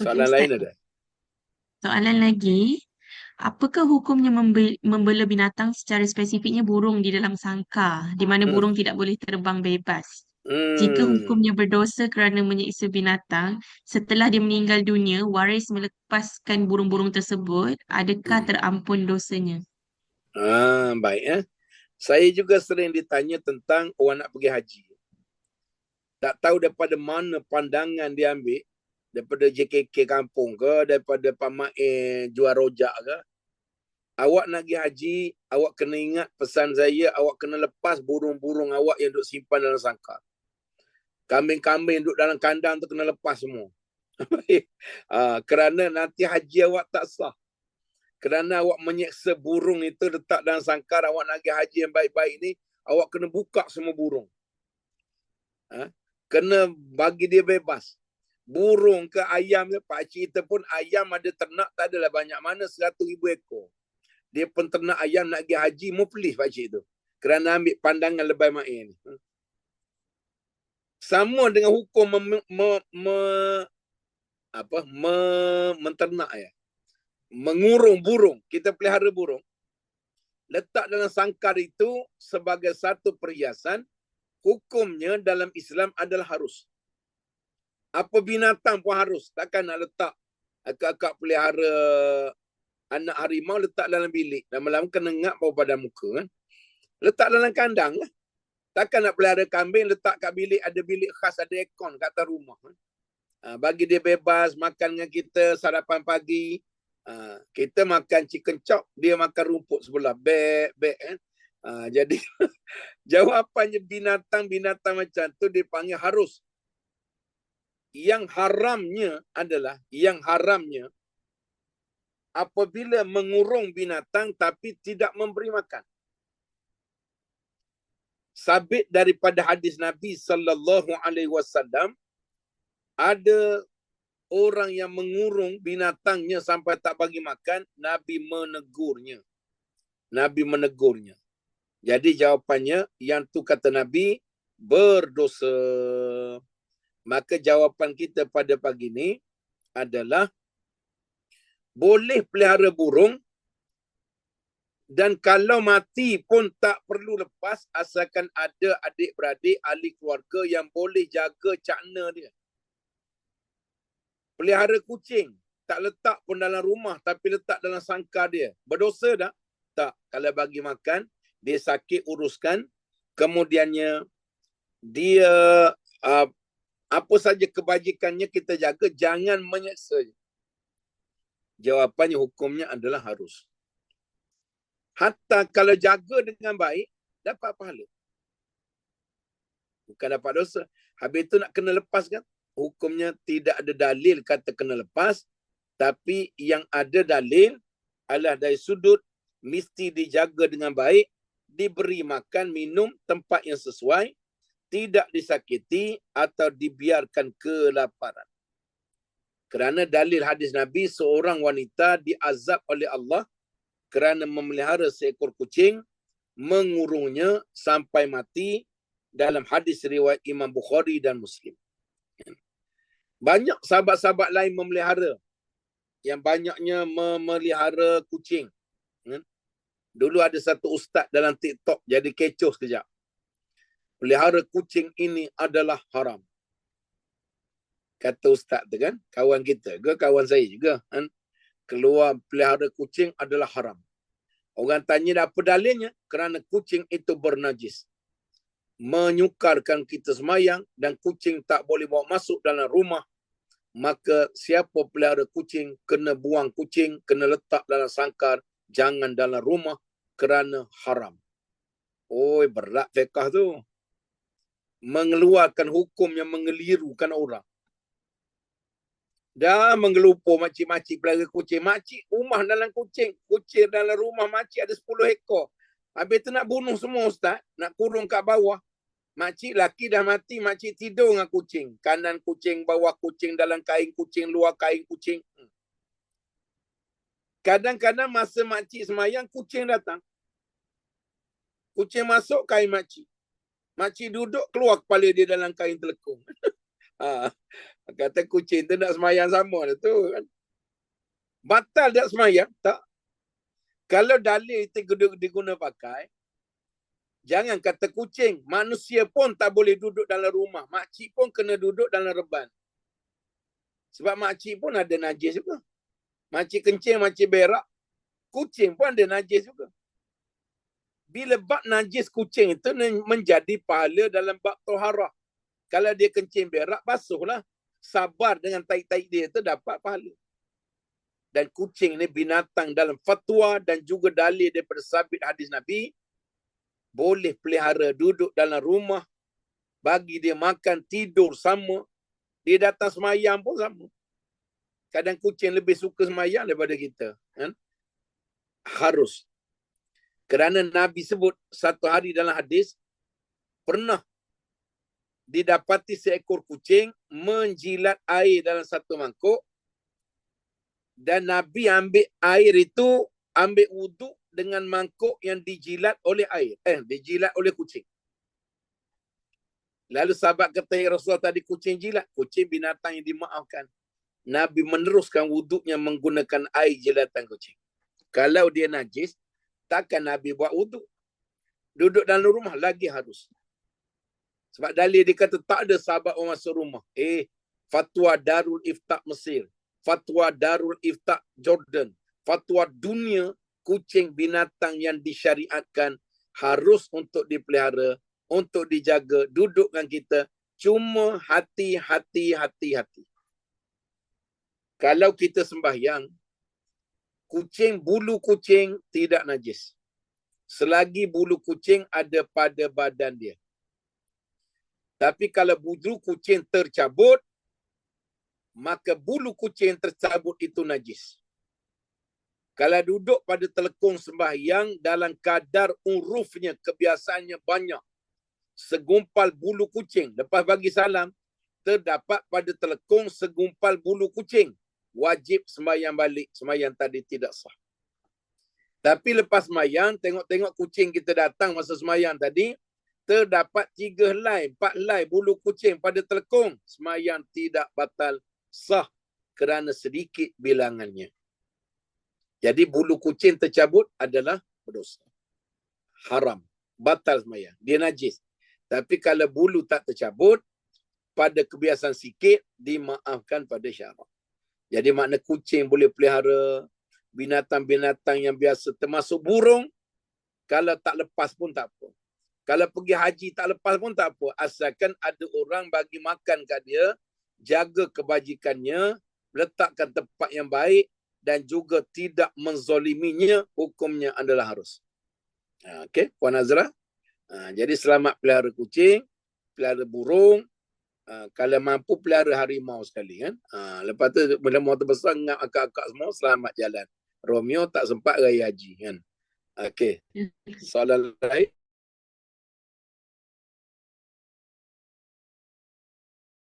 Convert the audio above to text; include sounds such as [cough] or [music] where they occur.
Soalan Ustaz. lain ada? Soalan lagi, apakah hukumnya membe- membela binatang secara spesifiknya burung di dalam sangkar, di mana Hmm. burung tidak boleh terbang bebas? Jika Hmm. hukumnya berdosa kerana menyiksa binatang, setelah dia meninggal dunia, waris melepaskan burung-burung tersebut, adakah Hmm. terampun dosanya? Ah, baik eh. Saya juga sering ditanya tentang orang nak pergi haji. Tak tahu daripada mana pandangan dia ambil. Daripada JKK kampung ke, daripada Pak Main jual rojak ke. Awak nak pergi haji, awak kena ingat pesan saya, awak kena lepas burung-burung awak yang duk simpan dalam sangkar. Kambing-kambing duduk dalam kandang tu kena lepas semua. [laughs] ah, kerana nanti haji awak tak sah. Kerana awak menyeksa burung itu letak dalam sangkar, awak nak pergi haji yang baik-baik ni, awak kena buka semua burung. Ha? Kena bagi dia bebas. Burung ke ayam ke, Pak Cik kita pun ayam ada ternak tak adalah banyak mana, 100 ribu ekor. Dia penternak ayam nak pergi haji, muflis Pak Cik tu. Kerana ambil pandangan lebay main ni. Sama dengan hukum mem, me, me, apa, me, menternak ya. Mengurung burung. Kita pelihara burung. Letak dalam sangkar itu sebagai satu perhiasan. Hukumnya dalam Islam adalah harus. Apa binatang pun harus. Takkan nak letak akak-akak pelihara anak harimau letak dalam bilik. Lama-lama kena ngap bawah pada muka. Kan? Letak dalam kandang lah. Takkan nak pelihara kambing letak kat bilik. Ada bilik khas, ada aircon kat atas rumah. Kan? Ha, bagi dia bebas makan dengan kita sarapan pagi. Ha, kita makan chicken chop, dia makan rumput sebelah. Bek, bek. Kan? Ha, [laughs] jadi jawapannya binatang-binatang macam tu dipanggil harus. Yang haramnya adalah, yang haramnya apabila mengurung binatang tapi tidak memberi makan. Sabit daripada hadis Nabi sallallahu alaihi wasallam ada orang yang mengurung binatangnya sampai tak bagi makan, Nabi menegurnya. Nabi menegurnya. Jadi jawapannya yang tu kata Nabi berdosa. Maka jawapan kita pada pagi ni adalah boleh pelihara burung dan kalau mati pun tak perlu lepas asalkan ada adik-beradik ahli keluarga yang boleh jaga cakna dia. Pelihara kucing tak letak pun dalam rumah tapi letak dalam sangkar dia. Berdosa tak? Tak. Kalau bagi makan, dia sakit uruskan. Kemudiannya dia uh, apa saja kebajikannya kita jaga jangan menyeksa. Jawapannya hukumnya adalah harus. Hatta kalau jaga dengan baik dapat pahala. Bukan dapat dosa. Habis itu nak kena lepas kan? Hukumnya tidak ada dalil kata kena lepas. Tapi yang ada dalil adalah dari sudut mesti dijaga dengan baik, diberi makan, minum, tempat yang sesuai, tidak disakiti atau dibiarkan kelaparan. Kerana dalil hadis Nabi, seorang wanita diazab oleh Allah kerana memelihara seekor kucing, mengurungnya sampai mati dalam hadis riwayat Imam Bukhari dan Muslim. Banyak sahabat-sahabat lain memelihara. Yang banyaknya memelihara kucing. Dulu ada satu ustaz dalam TikTok jadi kecoh sekejap. Pelihara kucing ini adalah haram. Kata ustaz tu kan, kawan kita ke kawan saya juga. Kan? Keluar pelihara kucing adalah haram. Orang tanya apa dalilnya? Kerana kucing itu bernajis. Menyukarkan kita semayang dan kucing tak boleh bawa masuk dalam rumah. Maka siapa pelihara kucing, kena buang kucing, kena letak dalam sangkar, jangan dalam rumah kerana haram. Oi, berat fiqah tu. Mengeluarkan hukum yang mengelirukan orang. Dah mengelupur makcik-makcik pelihara kucing. Makcik rumah dalam kucing. Kucing dalam rumah makcik ada 10 ekor. Habis tu nak bunuh semua ustaz. Nak kurung kat bawah. Makcik laki dah mati. Makcik tidur dengan kucing. Kanan kucing, bawah kucing, dalam kain kucing, luar kain kucing. Kadang-kadang masa makcik semayang, kucing datang. Kucing masuk kain makcik. Makcik duduk, keluar kepala dia dalam kain telekung. [laughs] Ha. Kata kucing tu nak semayang sama dah tu kan. Batal tak semayang? Tak. Kalau dalil itu diguna pakai, jangan kata kucing. Manusia pun tak boleh duduk dalam rumah. Makcik pun kena duduk dalam reban. Sebab makcik pun ada najis juga. Makcik kencing, makcik berak. Kucing pun ada najis juga. Bila bak najis kucing itu menjadi pahala dalam bak toharah. Kalau dia kencing berak, basuhlah. Sabar dengan taik-taik dia itu dapat pahala. Dan kucing ni binatang dalam fatwa dan juga dalil daripada sabit hadis Nabi. Boleh pelihara duduk dalam rumah. Bagi dia makan, tidur sama. Dia datang semayang pun sama. Kadang kucing lebih suka semayang daripada kita. Kan? Harus. Kerana Nabi sebut satu hari dalam hadis. Pernah didapati seekor kucing menjilat air dalam satu mangkuk dan Nabi ambil air itu ambil wuduk dengan mangkuk yang dijilat oleh air. Eh dijilat oleh kucing. Lalu sahabat kata ya Rasulullah tadi kucing jilat. Kucing binatang yang dimaafkan. Nabi meneruskan wuduknya menggunakan air jilatan kucing. Kalau dia najis takkan Nabi buat wuduk duduk dalam rumah lagi harus sebab dalil dia kata tak ada sahabat orang masuk rumah. Eh, fatwa Darul Iftak Mesir. Fatwa Darul Iftak Jordan. Fatwa dunia kucing binatang yang disyariatkan harus untuk dipelihara, untuk dijaga, duduk dengan kita. Cuma hati-hati, hati-hati. Kalau kita sembahyang, kucing, bulu kucing tidak najis. Selagi bulu kucing ada pada badan dia. Tapi kalau bulu kucing tercabut, maka bulu kucing tercabut itu najis. Kalau duduk pada telekung sembahyang dalam kadar urufnya, kebiasaannya banyak. Segumpal bulu kucing. Lepas bagi salam, terdapat pada telekung segumpal bulu kucing. Wajib sembahyang balik. Sembahyang tadi tidak sah. Tapi lepas sembahyang, tengok-tengok kucing kita datang masa sembahyang tadi, terdapat tiga helai, empat helai bulu kucing pada telekung, semayang tidak batal sah kerana sedikit bilangannya. Jadi bulu kucing tercabut adalah berdosa. Haram. Batal semayang. Dia najis. Tapi kalau bulu tak tercabut, pada kebiasaan sikit, dimaafkan pada syarat. Jadi makna kucing boleh pelihara, binatang-binatang yang biasa termasuk burung, kalau tak lepas pun tak apa. Kalau pergi haji tak lepas pun tak apa. Asalkan ada orang bagi makan kat dia, jaga kebajikannya, letakkan tempat yang baik dan juga tidak menzoliminya, hukumnya adalah harus. Ha, Okey, Puan Azra. Ha, jadi selamat pelihara kucing, pelihara burung, ha, kalau mampu pelihara harimau sekali. kan. Ha, lepas tu bila mau terbesar dengan akak-akak semua, selamat jalan. Romeo tak sempat raya haji. kan. Okey. Soalan lain?